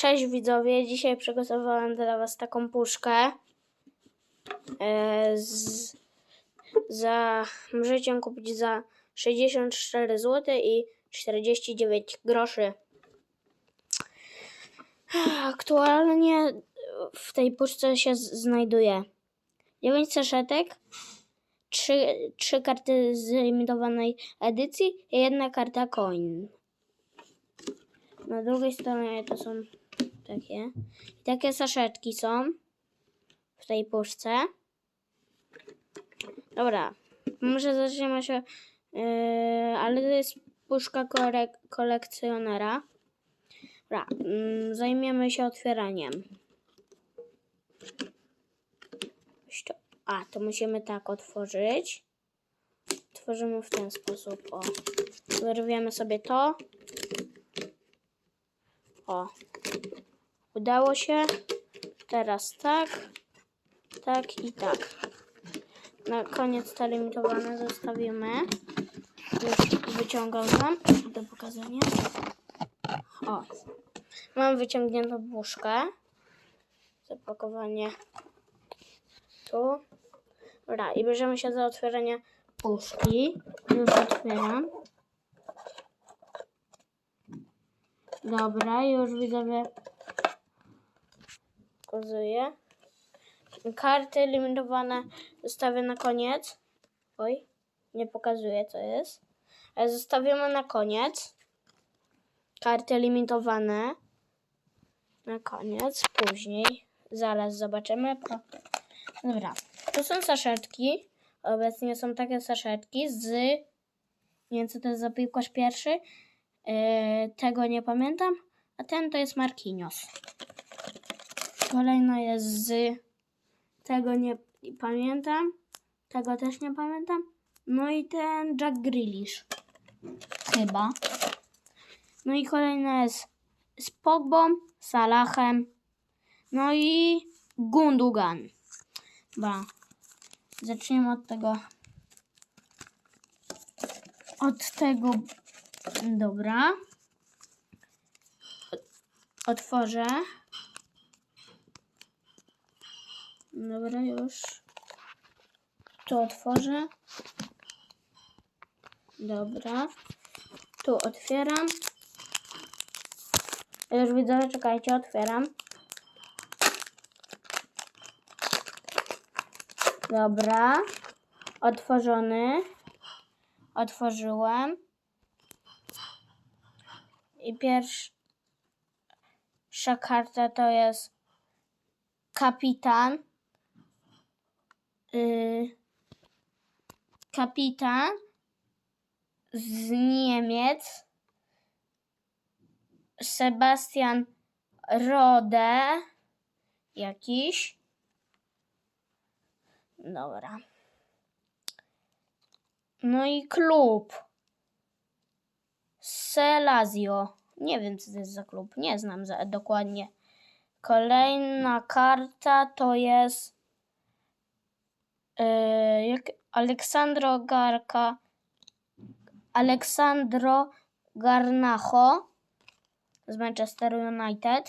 Cześć widzowie, dzisiaj przygotowałem dla Was taką puszkę. E, z, za, możecie ją kupić za 64 zł i 49 groszy. Aktualnie w tej puszce się znajduje 9 saszetek, 3, 3 karty z limitowanej edycji i jedna karta coin. Na drugiej stronie to są takie. I takie saszetki są w tej puszce. Dobra, może zaczniemy się. Yy, ale to jest puszka kolekcjonera. Dobra, mm, zajmiemy się otwieraniem. A, to musimy tak otworzyć. Tworzymy w ten sposób. O. Wyrwiemy sobie to. O. Udało się. Teraz tak. Tak i tak. Na koniec te limitowane zostawimy. Już wyciągam wam do pokazania. O. Mam wyciągniętą puszkę. Zapakowanie tu. Dobra, i bierzemy się za otwieranie puszki. Już otwieram. Dobra, już widzowie pokazuję. Karty limitowane zostawię na koniec. Oj, nie pokazuję co jest. Ale zostawimy na koniec. Karty limitowane. Na koniec, później. Zaraz zobaczymy. Dobra, to są saszetki. Obecnie są takie saszetki z... Nie wiem co to jest za piłkarz pierwszy. Yy, tego nie pamiętam. A ten to jest Marquinhos. Kolejno jest z. Tego nie pamiętam. Tego też nie pamiętam. No i ten Jack Grealish. Chyba. No i kolejna jest z Pogbą, Salahem. No i Gundogan. Dobra. Zacznijmy od tego. Od tego. Dobra. Otworzę. Dobra, już. Tu otworzę. Dobra. Tu otwieram. Już widzę, czekajcie, otwieram. Dobra. Otworzony. Otworzyłem. I pierwsza karta to jest kapitan. Yy, kapitan z Niemiec. Sebastian Rode. Jakiś. Dobra. No i klub. Selazio. Nie wiem, co to jest za klub. Nie znam za, dokładnie. Kolejna karta to jest Aleksandro Garka Aleksandro Garnacho z Manchesteru United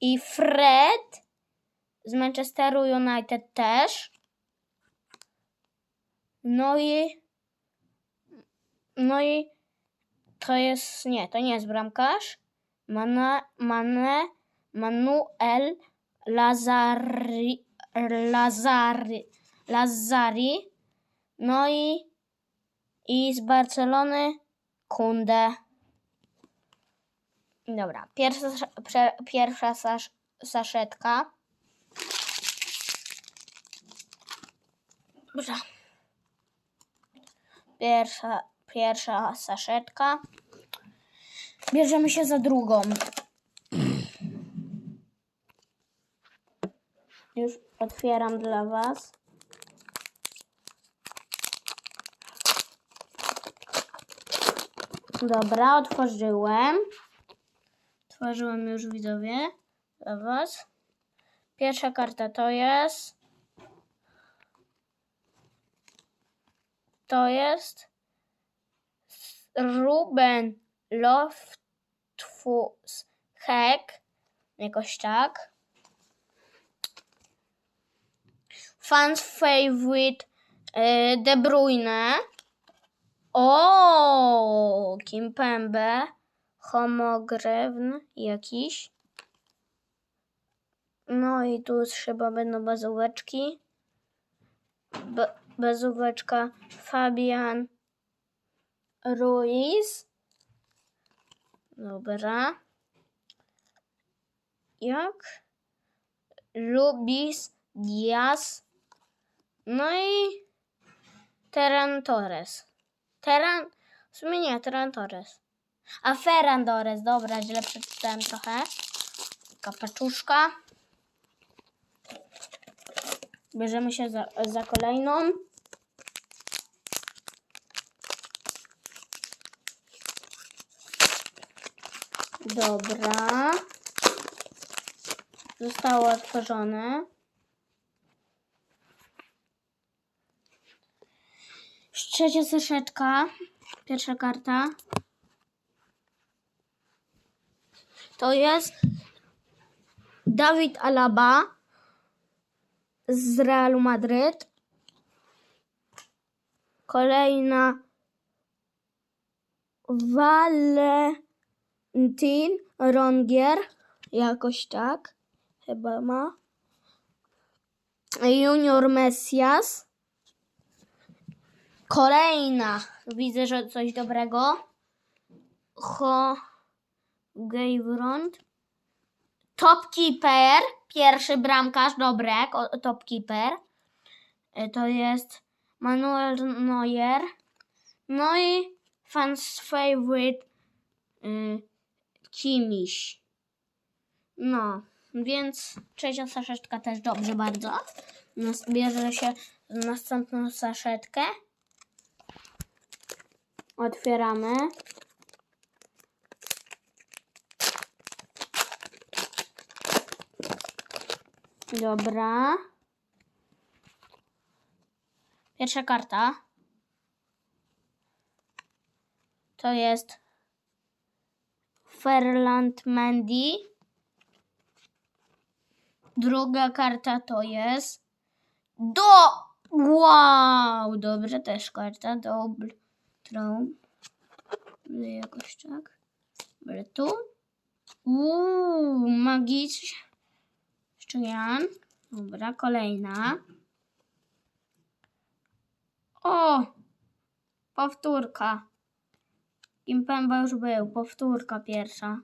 i Fred z Manchesteru United też. No i no i to jest, nie, to nie jest bramkarz. Mane, Mane, Manuel Lazari, Lazari, Lazari. No i, i z Barcelony Kunde. Dobra, pierwsza, prze, pierwsza sasz, saszetka. Dobra. Pierwsza, pierwsza saszetka. Bierzemy się za drugą. Już otwieram dla Was. Dobra, otworzyłem. Otworzyłem już widzowie dla Was. Pierwsza karta to jest. To jest Ruben Loftus Heck. Jakoś tak. Fans favorite e, De Bruyne. O, Kimpembe. Homogrewny jakiś. No i tu chyba będą bazóweczki. Ba- bazóweczka Fabian Ruiz. Dobra. Jak? Lubis Diaz. No i Terran Torres. Terran, w sumie nie, Terran Torres. A Ferran Torres, dobra, źle przeczytałem trochę. Kapaczuszka. Bierzemy się za, za kolejną. Dobra. Zostało otworzone. Trzecia seszetka. Pierwsza karta. To jest Dawid Alaba z Realu Madryt. Kolejna Valentin Rongier. Jakoś tak. Chyba ma. Junior Messias. Kolejna. Widzę, że coś dobrego. Ho Gejwrond. Topkeeper. Pierwszy bramkarz. Dobrek. Topkeeper. E, To jest Manuel Neuer. No i fans favorite y, Kimiś. No, więc trzecia saszetka też dobrze bardzo. Bierze się następną saszetkę. Otwieramy. Dobra. Pierwsza karta. To jest Ferland Mendy. Druga karta to jest do. Wow! Dobrze, też karta. Dobry. Trą. Jakoś tak. Dobra, tu. Uuu, magiczny. Szczujan. Dobra, kolejna. O! Powtórka. Kimpemba już był. Powtórka pierwsza.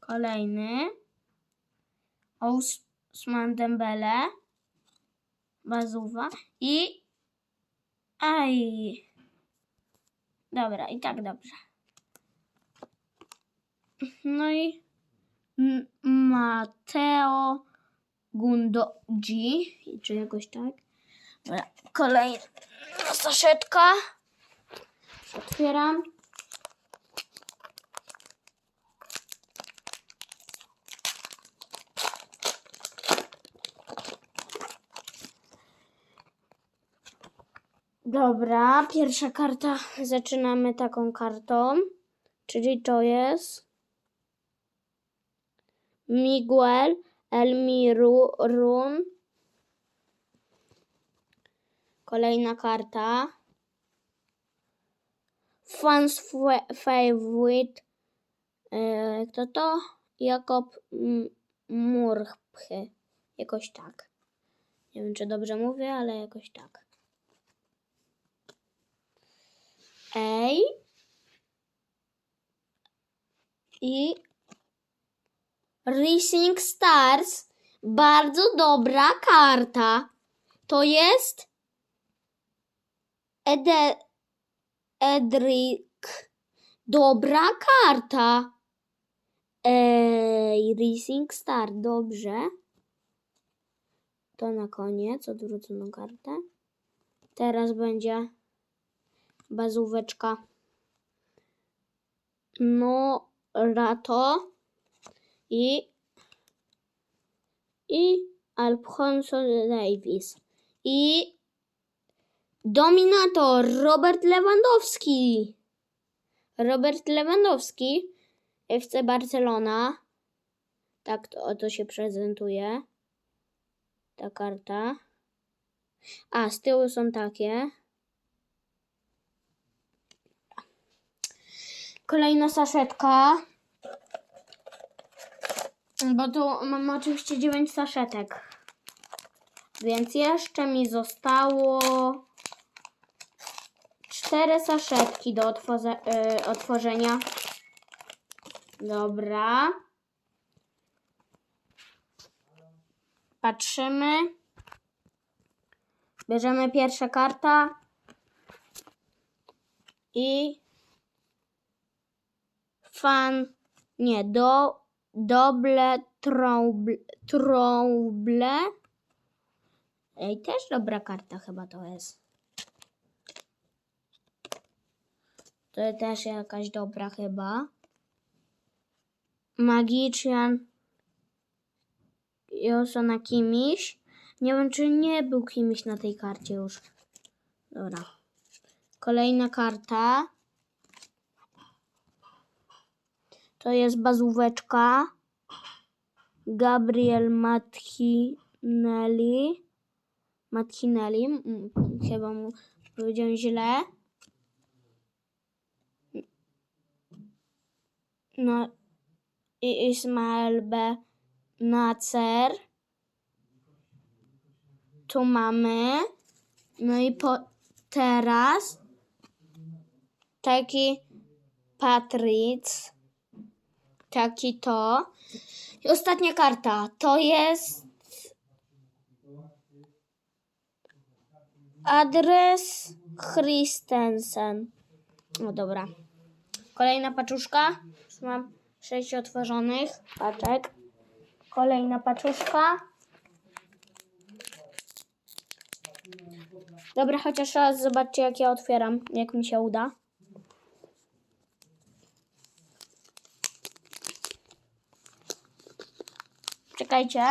Kolejny. Ousmane Dembele. Bazuwa. I... Aj. Dobra, i tak dobrze. No i... Mateo Gundogi. Czy jakoś tak. Dobra, kolejna saszetka. Otwieram. Dobra, pierwsza karta. Zaczynamy taką kartą. Czyli to jest Miguel Elmirun. Kolejna karta. Fans fa- favorite. E, kto to? Jakob Murphy. Jakoś tak. Nie wiem, czy dobrze mówię, ale jakoś tak. Ej. I Racing Stars. Bardzo dobra karta. To jest Ede, Edric. Dobra karta. Ej, Racing Star, dobrze. To na koniec, odwróconą kartę. Teraz będzie bazóweczka. No, rato i i Alfonso Davis i Dominator Robert Lewandowski. Robert Lewandowski FC Barcelona. Tak to oto się prezentuje. Ta karta. A, z tyłu są takie. Kolejna saszetka. Bo tu mamy oczywiście 9 saszetek. Więc jeszcze mi zostało cztery saszetki do otworze, y, otworzenia. Dobra. Patrzymy. Bierzemy pierwsza karta. I fan, nie, do, doble trouble, trouble. Ej, też dobra karta chyba to jest. To też jakaś dobra chyba. Magician Joso na kimś. Nie wiem, czy nie był kimś na tej karcie już. Dobra. Kolejna karta. To jest bazóweczka. Gabriel Matchinelli. Matchinelli. Mm, Chyba mu powiedziałem źle. No, i Ismael B. Nacer. Tu mamy. No i po, teraz taki Patric. Taki to. I ostatnia karta. To jest adres Christensen. No dobra. Kolejna paczuszka. Już mam sześć otworzonych paczek. Kolejna paczuszka. Dobra, chociaż raz zobaczcie, jak ja otwieram, jak mi się uda. Czekajcie.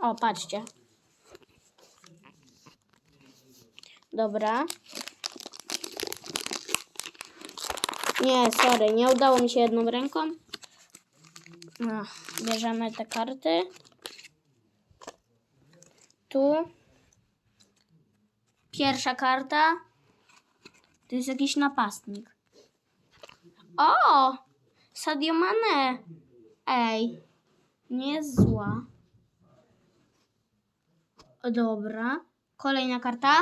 O, patrzcie. Dobra. Nie, sorry, nie udało mi się jedną ręką. No, bierzemy te karty. Tu. Pierwsza karta. To jest jakiś napastnik. O! Sadio Mane. Ej. Nie zła. Dobra. Kolejna karta.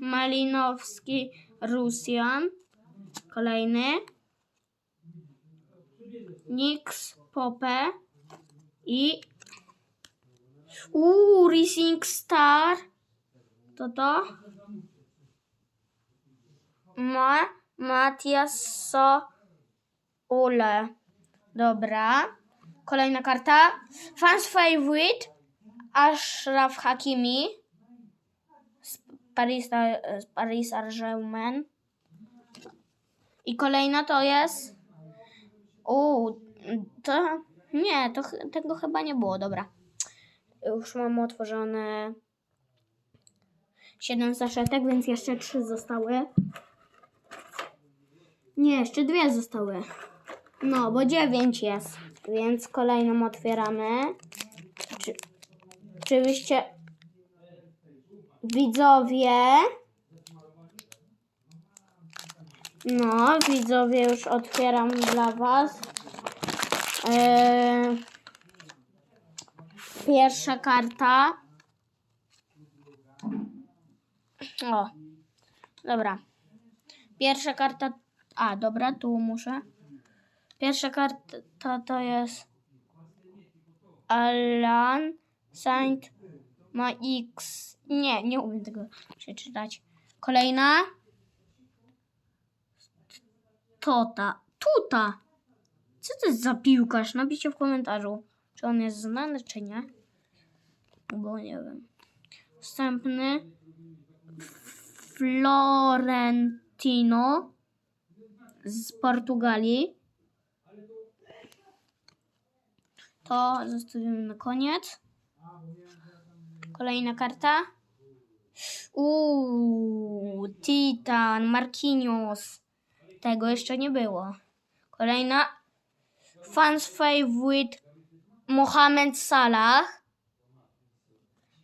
Malinowski Rusjan. Kolejny. Nix Pope. I. Uuu, Rising Star. To to. Ma. Matias So. Ule. Dobra. Kolejna karta. Fans favorite. Ashraf Hakimi. Z Paris, z Paris Saint-Germain. I kolejna to jest. Uuu, to. Nie, to, tego chyba nie było. Dobra. Już mam otworzone 7 saszetek, więc jeszcze 3 zostały. Nie, jeszcze dwie zostały. No, bo 9 jest. Więc kolejną otwieramy. Czy, oczywiście widzowie. No, widzowie już otwieram dla Was. Eee, pierwsza karta. O, dobra. Pierwsza karta. A, dobra, tu muszę. Pierwsza karta to jest Alan Saint ma X. Nie, nie umiem tego przeczytać. Kolejna. Tota. Tuta. Co to jest za piłkarz? Napiszcie w komentarzu, czy on jest znany, czy nie. Bo nie wiem. Następny. Florentino z Portugalii. To zostawimy na koniec. Kolejna karta. Uuu, Titan, Marquinhos. Tego jeszcze nie było. Kolejna. Fans favorite Mohamed Salah.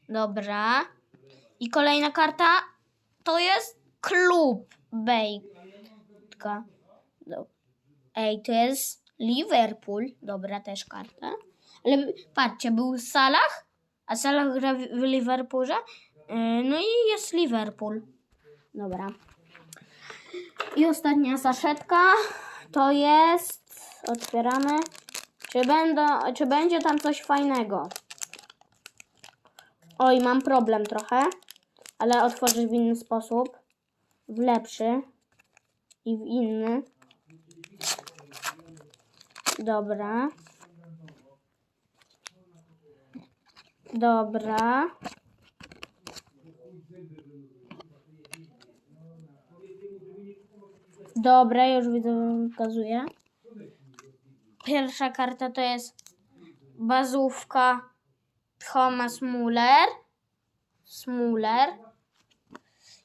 Dobra. I kolejna karta to jest klub Bejka. Do- Ej, to jest Liverpool. Dobra, też karta. Ale patrzcie, był Salah, a Salah gra w Liverpoolze. Yy, No i jest Liverpool. Dobra. I ostatnia saszetka to jest. Otwieramy. Czy, będą, czy będzie tam coś fajnego? Oj, mam problem trochę, ale otworzyć w inny sposób. W lepszy i w inny. Dobra. Dobra. Dobra, już widzę, pokazuję. Pierwsza karta to jest bazówka Thomas Muller. Smuller.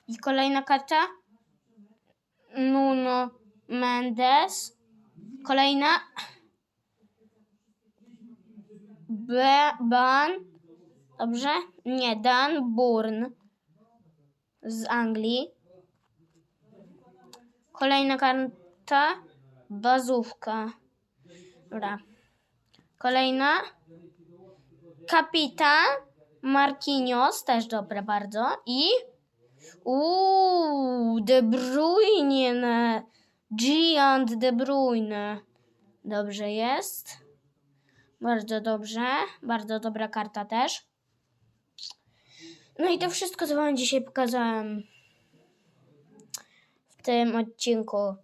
I kolejna karta Nuno Mendes. Kolejna Ban. Dobrze? Nie, Dan Burn z Anglii. Kolejna karta bazówka. Dobra. Kolejna kapitan Marquinhos, też dobre bardzo. I uuu, De Bruyne. Giant De Bruyne. Dobrze jest. Bardzo dobrze. Bardzo dobra karta też. No i to wszystko, co Wam dzisiaj pokazałem w tym odcinku.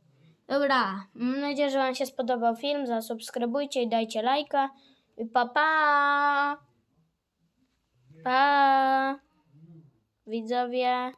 Dobra, mam nadzieję, że Wam się spodobał film. Zasubskrybujcie i dajcie lajka. I pa pa! Pa! Widzowie.